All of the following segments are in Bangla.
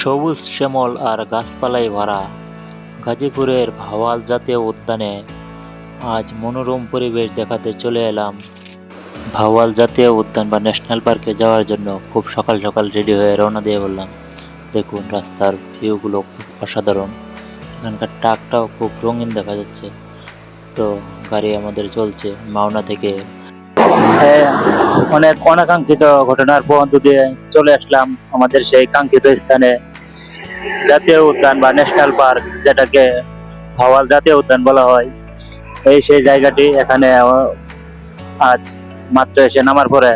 সবুজ শ্যামল আর গাছপালায় ভরা গাজীপুরের ভাওয়াল জাতীয় উদ্যানে আজ মনোরম পরিবেশ দেখাতে চলে এলাম। ভাওয়াল জাতীয় উদ্যান বা ন্যাশনাল পার্কে যাওয়ার জন্য খুব সকাল সকাল রেডি হয়ে রওনা দিয়ে বললাম, দেখুন, রাস্তার ভিউগুলো খুব অসাধারণ। এখানকার ট্রাকটাও খুব রঙিন দেখা যাচ্ছে। তো গাড়ি আমাদের চলছে মাওনা থেকে অনেক অনাকাঙ্ক্ষিত ঘটনার পর্যন্ত দিয়ে চলে আসলাম আমাদের সেই কাঙ্ক্ষিত স্থানে জাতীয় উদ্যান বা ন্যাশনাল পার্ক যেটাকে ভাওয়াল জাতীয় উদ্যান বলা হয়। এই সেই জায়গাটি এখানে আজ মাত্র এসে নামার পরে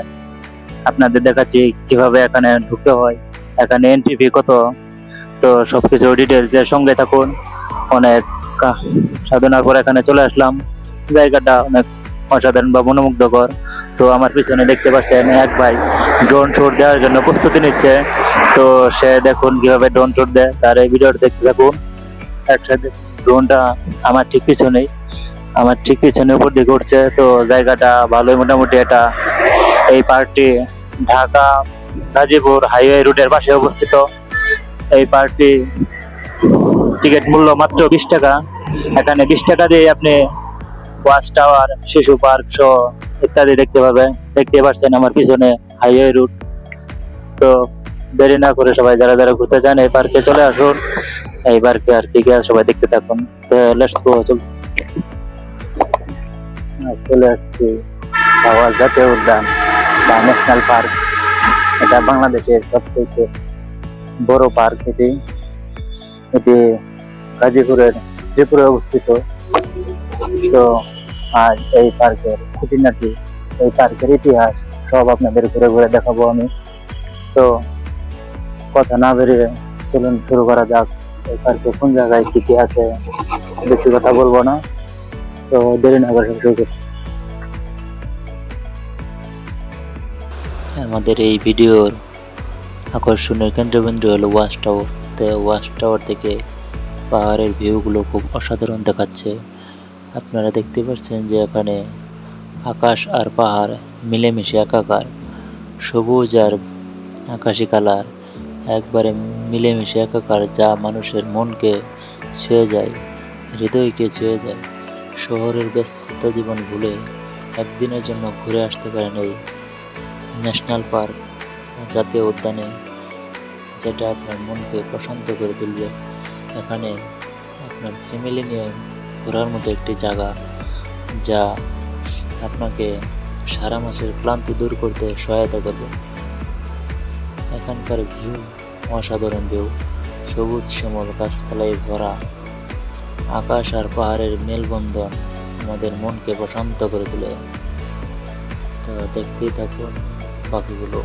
আপনাদের দেখাচ্ছি কীভাবে এখানে ঢুকতে হয়, এখানে এন্ট্রি ফি কত। তো সবকিছু ডিটেলস এর সঙ্গে থাকুন। অনেক সাধনার পরে এখানে চলে আসলাম। জায়গাটা অনেক অসাধারণ বা মনোমুগ্ধকর। তো আমার পিছনে দেখতে পাচ্ছেন এক ভাই ড্রোন শুট দেওয়ার জন্য প্রস্তুতি নিচ্ছে। তো সে দেখুন কীভাবে ড্রোন শুট দেয়। তার এই ভিডিওটা দেখতে থাকুন। একসাথে ড্রোনটা আমার ঠিক পিছনেই। আমার ঠিক পিছনে উপর দিকে উঠছে তো জায়গাটা ভালোই মোটামুটি এটা। এই পার্কটি ঢাকা, গাজীপুর হাইওয়ে রুটের পাশে অবস্থিত। এই পার্কটি টিকিট মূল্য মাত্র বিশ টাকা। এখানে বিশ টাকা দিয়ে আপনি ওয়াচ টাওয়ার শিশু পার্ক সহ ইত্যাদি দেখতে পাবেন দেখতে পাচ্ছেন আমার পিছনে হাইওয়ে রুট তো দেরি না করে সবাই যারা যারা ঘুরতে চান এই পার্কে চলে আসুন। এই পার্কে আর কি সবাই দেখতে থাকুন। তো লেটস গো চল চলে আসছি। ভাওয়াল জাতীয় উদ্যান, বা ন্যাশনাল পার্ক এটা বাংলাদেশের সবথেকে বড় পার্ক এটি। এটি গাজীপুরের শ্রীপুরে অবস্থিত। তো আর এই পার্কের খুঁটিনাটি, এই পার্কের ইতিহাস সব আপনাদের ঘুরে ঘুরে দেখাবো আমি। তো কথা না বেরিয়ে চলুন শুরু করা যাক। এই পার্কে কোন জায়গায় কি কি আছে, বেশি কথা বলব না। তো দেরি না করে শুরু আমাদের এই ভিডিওর আকর্ষণের কেন্দ্রবিন্দু হলো ওয়াচ টাওয়ার। তো ওয়াচ টাওয়ার থেকে পাহাড়ের ভিউগুলো খুব অসাধারণ দেখাচ্ছে। আপনারা দেখতে পাচ্ছেন যে এখানে আকাশ আর পাহাড় মিলেমিশে একাকার। সবুজ আর আকাশি কালার একবারে মিলেমিশে একাকার যা মানুষের মনকে ছুঁয়ে যায়, হৃদয়কে ছুঁয়ে যায়। শহরের ব্যস্ততা জীবন ভুলে একদিনের জন্য ঘুরে আসতে পারেন এই ন্যাশনাল পার্ক জাতীয় উদ্যানে, যেটা আপনার মনকে প্রশান্ত করে তুলবে। এখানে আপনার ফ্যামিলি নিয়ে ঘোরার মতো একটি জায়গা যা আপনাকে সারা মাসের ক্লান্তি দূর করতে সহায়তা করবে। এখানকার ভিউ, অসাধারণ ভিউ, সবুজ শ্যামল গাছপালায় ভরা আকাশ আর পাহাড়ের মেলবন্ধন আমাদের মনকে প্রশান্ত করে তোলে। তো দেখতেই থাকুন বাকিগুলো।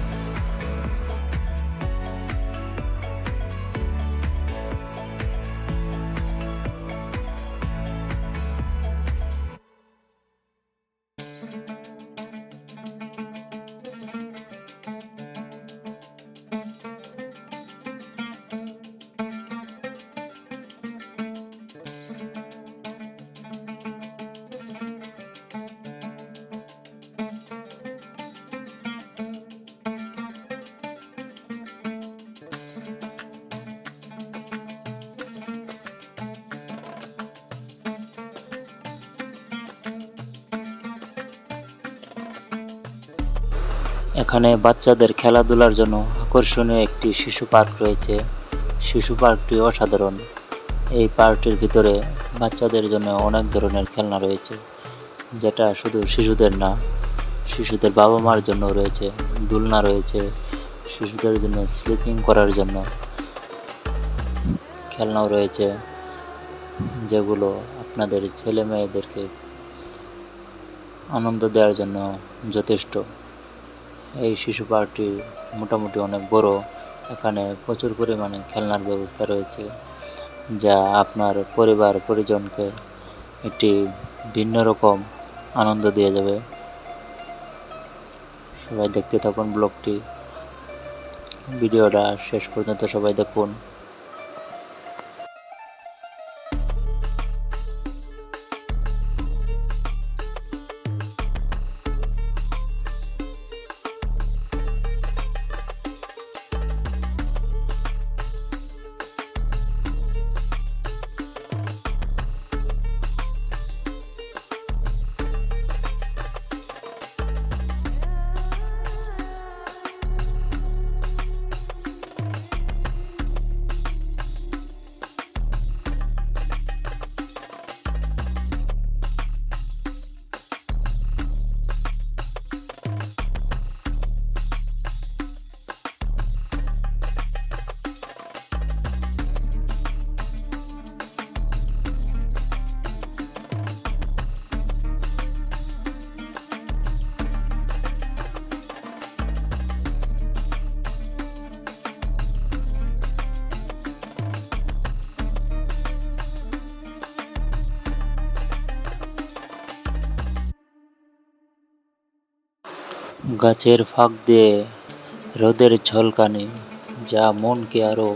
এখানে বাচ্চাদের খেলাধুলার জন্য আকর্ষণীয় একটি শিশু পার্ক রয়েছে। শিশু পার্কটি অসাধারণ। এই পার্কটির ভিতরে বাচ্চাদের জন্য অনেক ধরনের খেলনা রয়েছে, যেটা শুধু শিশুদের না, শিশুদের বাবা মার জন্য রয়েছে, দুলনা রয়েছে, শিশুদের জন্য স্লিপিং করার জন্য খেলনাও রয়েছে, যেগুলো আপনাদের ছেলে মেয়েদেরকে আনন্দ দেওয়ার জন্য যথেষ্ট। এই শিশু পার্কটি মোটামুটি অনেক বড়। এখানে প্রচুর পরিমাণে খেলনার ব্যবস্থা রয়েছে, যা আপনার পরিবার, পরিজনকে একটি ভিন্ন রকম আনন্দ দিয়ে যাবে। সবাই দেখতে থাকুন ব্লগটি। ভিডিওটা শেষ পর্যন্ত সবাই দেখুন। গাছের ফাঁক দিয়ে রোদের ঝলকানি যা মনকে আরও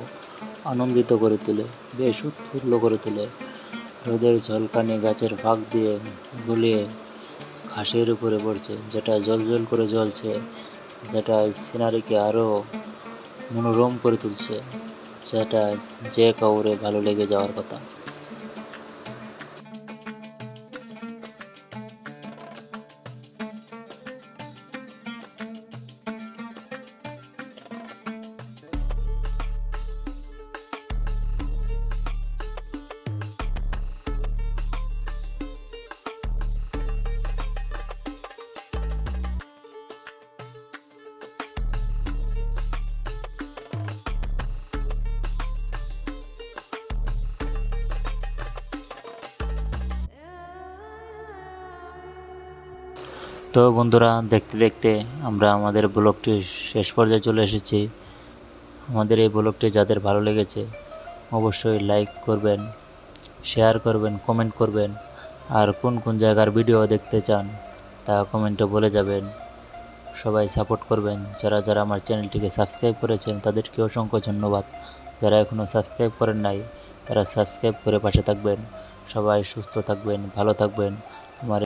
আনন্দিত করে তোলে, বেশ উৎফুল্ল করে তোলে। রোদের ঝলকানি গাছের ফাঁক দিয়ে গলিয়ে ঘাসের উপরে পড়ছে, যেটা জল জল করে জ্বলছে, যেটা সিনারিকে আরও মনোরম করে তুলছে, যেটা যে কাউরে ভালো লেগে যাওয়ার কথা। তো বন্ধুরা, দেখতে দেখতে আমরা আমাদের ব্লগটি শেষ পর্যায়ে চলে এসেছি। আমাদের এই ব্লগটি যাদের ভালো লেগেছে, অবশ্যই লাইক করবেন শেয়ার করবেন কমেন্ট করবেন। আর কোন কোন জায়গার ভিডিও দেখতে চান, তা কমেন্টে বলে যাবেন। সবাই সাপোর্ট করবেন। যারা যারা আমার চ্যানেলটিকে সাবস্ক্রাইব করেছেন, তাদেরকে অসংখ্য ধন্যবাদ। যারা এখনও সাবস্ক্রাইব করেন নাই, তারা সাবস্ক্রাইব করে পাশে থাকবেন। সবাই সুস্থ থাকবেন, ভালো থাকবেন। আমার